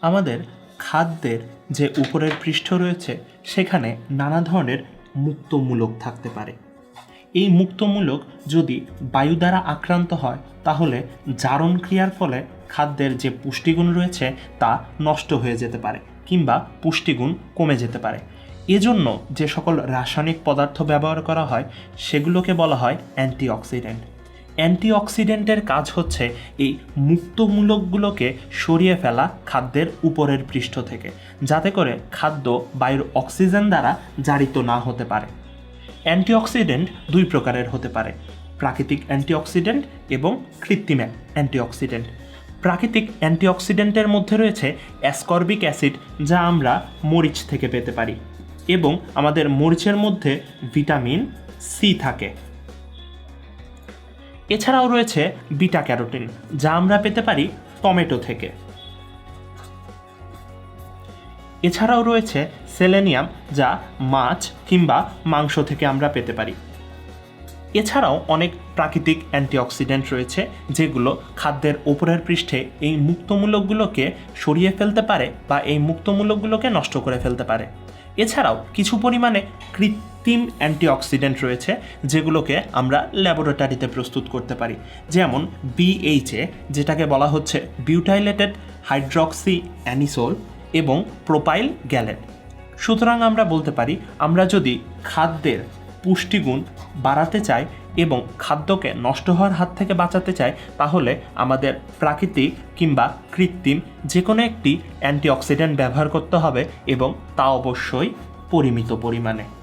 আমাদের খাদ্যের যে উপরের পৃষ্ঠ রয়েছে, সেখানে নানা ধরনের মুক্তমূলক থাকতে পারে। এই মুক্তমূলক যদি বায়ু দ্বারা আক্রান্ত হয়, তাহলে জারণ ক্রিয়ার ফলে খাদ্যের যে পুষ্টিগুণ রয়েছে, তা নষ্ট হয়ে যেতে পারে কিংবা পুষ্টিগুণ কমে যেতে পারে। এজন্য যে সকল রাসায়নিক পদার্থ ব্যবহার করা হয়, সেগুলোকে বলা হয় অ্যান্টিঅক্সিডেন্ট। অ্যান্টিঅক্সিডেন্টের কাজ হচ্ছে এই মুক্তমূলকগুলোকে সরিয়ে ফেলা খাদ্যের উপরের পৃষ্ঠ থেকে, যাতে করে খাদ্য বায়ুর অক্সিজেন দ্বারা জারিত না হতে পারে। অ্যান্টিঅক্সিডেন্ট দুই প্রকারের হতে পারে, প্রাকৃতিক অ্যান্টিঅক্সিডেন্ট এবং কৃত্রিম অ্যান্টিঅক্সিডেন্ট। প্রাকৃতিক অ্যান্টিঅক্সিডেন্টের মধ্যে রয়েছে অ্যাসকর্বিক অ্যাসিড, যা আমরা মরিচ থেকে পেতে পারি এবং আমাদের মরিচের মধ্যে ভিটামিন সি থাকে। এছাড়াও রয়েছে বিটা ক্যারোটিন, যা আমরা পেতে পারি টমেটো থেকে। এছাড়াও রয়েছে সেলেনিয়াম, যা মাছ কিংবা মাংস থেকে আমরা পেতে পারি। এছাড়াও অনেক প্রাকৃতিক অ্যান্টিঅক্সিডেন্ট রয়েছে যেগুলো খাদ্যের ওপরের পৃষ্ঠে এই মুক্তমূলকগুলোকে সরিয়ে ফেলতে পারে বা এই মুক্তমূলকগুলোকে নষ্ট করে ফেলতে পারে। এছাড়াও কিছু পরিমাণে কৃত্রিম অ্যান্টিঅক্সিডেন্ট রয়েছে যেগুলোকে আমরা ল্যাবরেটরিতে প্রস্তুত করতে পারি। যেমন বিএইচএ যেটাকে বলা হচ্ছে বিউটাইলেটেড হাইড্রক্সি অ্যানিসোল এবং প্রোপাইল গ্যালেট সুতরাং আমরা বলতে পারি, আমরা যদি খাদ্যের পুষ্টিগুণ বাড়াতে চাই এবং খাদ্যকে নষ্ট হওয়ার হাত থেকে বাঁচাতে চাই তাহলে আমাদের প্রাকৃতিক কিংবা কৃত্রিম যে কোনো একটি অ্যান্টিঅক্সিডেন্ট ব্যবহার করতে হবে এবং তা অবশ্যই পরিমিত পরিমাণে।